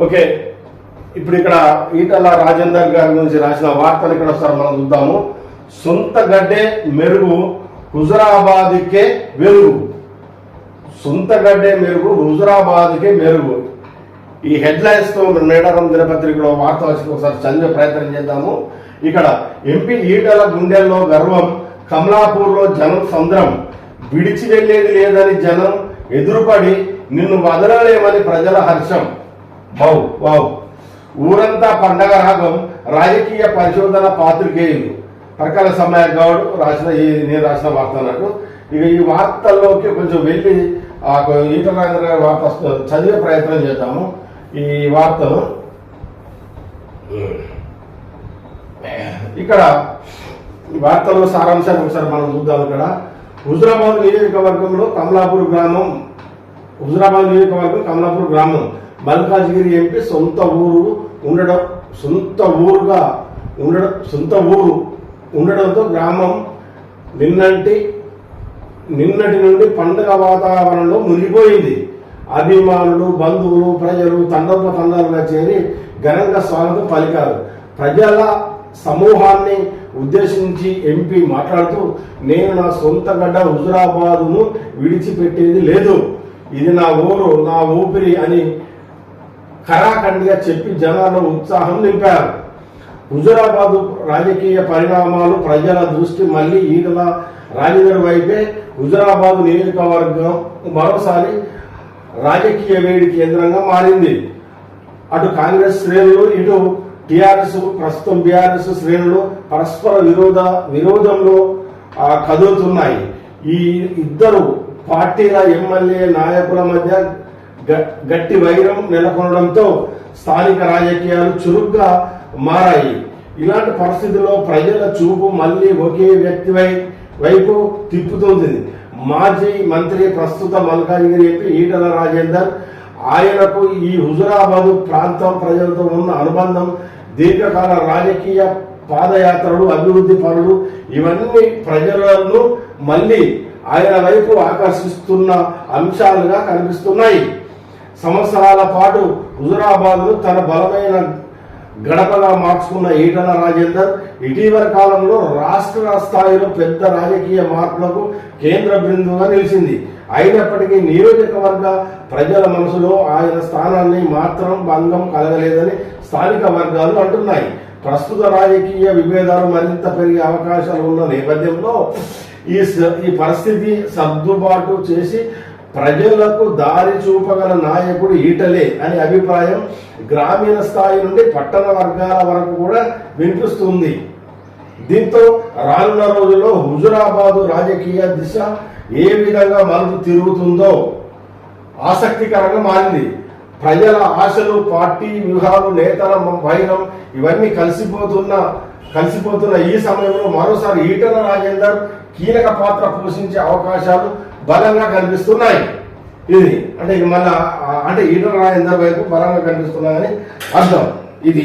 Okay. ఇప్పుడు ఇక్కడ ఈటల రాజేందర్ గారి గురించి రాసిన వార్తలు ఇక్కడ ఒకసారి మనం చూద్దాము. సొంత గడ్డే మెరుగు హుజరాబాద్కే వెలుగు. సొంత గడ్డే మెరుగు హుజరాబాద్కే మెరుగు. ఈ హెడ్లైన్స్తో మేడారం దినపత్రికలో వార్త వచ్చి ఒకసారి చదివే ప్రయత్నం చేద్దాము. ఇక్కడ ఎంపీ ఈటల గుండెల్లో గర్వం కమలాపూర్లో జనం సంద్రం. విడిచి వెళ్ళేది లేదని జనం ఎదురుపడి నిన్ను వదలలేమని ప్రజల హర్షం. బౌ వావ్ ఊరంతా పండగ రాగం రాజకీయ పరిశోధన పాత్రికేయులు. ప్రకాల సమయ గౌడ్ రాసిన ఈ నేను రాసిన వార్త అన్నట్టు. ఇక ఈ వార్తల్లోకి కొంచెం వెళ్ళి ఆ ఈటల రాజేంద్ర గారి వార్త చదివే ప్రయత్నం చేద్దాము. ఈ వార్తను. ఇక్కడ ఈ వార్తలో సారాంశాన్ని ఒకసారి మనం చూద్దాం ఇక్కడ. హుజరాబాద్ నియోజకవర్గంలో కమలాపూర్ గ్రామం హుజరాబాద్ నియోజకవర్గం కమలాపూర్ గ్రామం. మల్కాజ్గిరి ఎంపీ సొంత ఊరు ఉండడం సొంత ఊరుగా ఉండడం సొంత ఊరు ఉండడంతో గ్రామం నిన్నటి నిన్నటి నుండి పండుగ వాతావరణంలో మునిగిపోయింది. అభిమానులు బంధువులు ప్రజలు తండోపతండాలుగా చేరి ఘనంగా స్వాగతం పలికారు. ప్రజల సమూహాన్ని ఉద్దేశించి ఎంపీ మాట్లాడుతూ నేను నా సొంత గడ్డ హుజురాబాదును విడిచిపెట్టేది లేదు. ఇది నా ఊరు నా ఊపిరి అని ఖరాఖండిగా చెప్పి జనాల్లో ఉత్సాహం నింపారు. హుజురాబాదు రాజకీయ పరిణామాలు ప్రజల దృష్టి మళ్ళీ ఈటల రాజేందర్ వైపే. హుజురాబాద్ నియోజకవర్గం మరోసారి రాజకీయ వేడి కేంద్రంగా మారింది. అటు కాంగ్రెస్ శ్రేణులు ఇటు టిఆర్ఎస్ ప్రస్తుతం బీఆర్ఎస్ శ్రేణులు పరస్పర విరోధ విరోధంలో కదులుతున్నాయి. ఈ ఇద్దరు పార్టీల ఎమ్మెల్యే నాయకుల మధ్య గట్టి వైరం నెలకొనడంతో స్థానిక రాజకీయాలు చురుగ్గా మారాయి. ఇలాంటి పరిస్థితుల్లో ప్రజల చూపు మళ్ళీ ఒకే వ్యక్తి వైపు తిప్పుతుంది. మాజీ మంత్రి ప్రస్తుత మల్కాజ్గిరి ఎంపీ ఈటల రాజేందర్ ఆయనకు ఈ హుజురాబాదు ప్రాంతం ప్రజలతో ఉన్న అనుబంధం దీర్ఘకాల రాజకీయ పాదయాత్రలు అభివృద్ధి పనులు ఇవన్నీ ప్రజలను మళ్ళీ ఆయన వైపు ఆకర్షిస్తున్న అంశాలుగా కనిపిస్తున్నాయి. సంవత్సరాల పాటు హుజురాబాద్ను తన బలమైన గడపగా మార్చుకున్న ఈటల రాజేందర్ ఇటీవల కాలంలో రాష్ట్ర స్థాయిలో పెద్ద రాజకీయ మార్పులకు కేంద్ర బిందువుగా నిలిచింది. అయినప్పటికీ నియోజకవర్గ ప్రజల మనసులో ఆయన స్థానాన్ని మాత్రం భంగం కలగలేదని స్థానిక వర్గాలు అంటున్నాయి. ప్రస్తుత రాజకీయ విభేదాలు మరింత పెరిగే అవకాశాలు ఉన్న నేపథ్యంలో ఈ ఈ పరిస్థితి సర్దుబాటు చేసి ప్రజలకు దారి చూపగల నాయకుడు ఈటలే అనే అభిప్రాయం గ్రామీణ స్థాయి నుండి పట్టణ వర్గాల వరకు కూడా వినిపిస్తుంది. దీంతో రానున్న రోజుల్లో హుజురాబాదు రాజకీయ దిశ ఏ విధంగా మలుపు తిరుగుతుందో ఆసక్తికరంగా మారింది. ప్రజల ఆశలు పార్టీ వ్యూహాలు నేతల భయం ఇవన్నీ కలిసిపోతున్న కలిసిపోతున్న ఈ సమయంలో మరోసారి ఈటల రాజేందర్ కీలక పాత్ర పోషించే అవకాశాలు బలంగా కనిపిస్తున్నాయి. ఇది అంటే ఇది మళ్ళా అంటే ఈటల రాజేందర్ వైపు బలంగా కనిపిస్తున్నాయని అర్థం. ఇది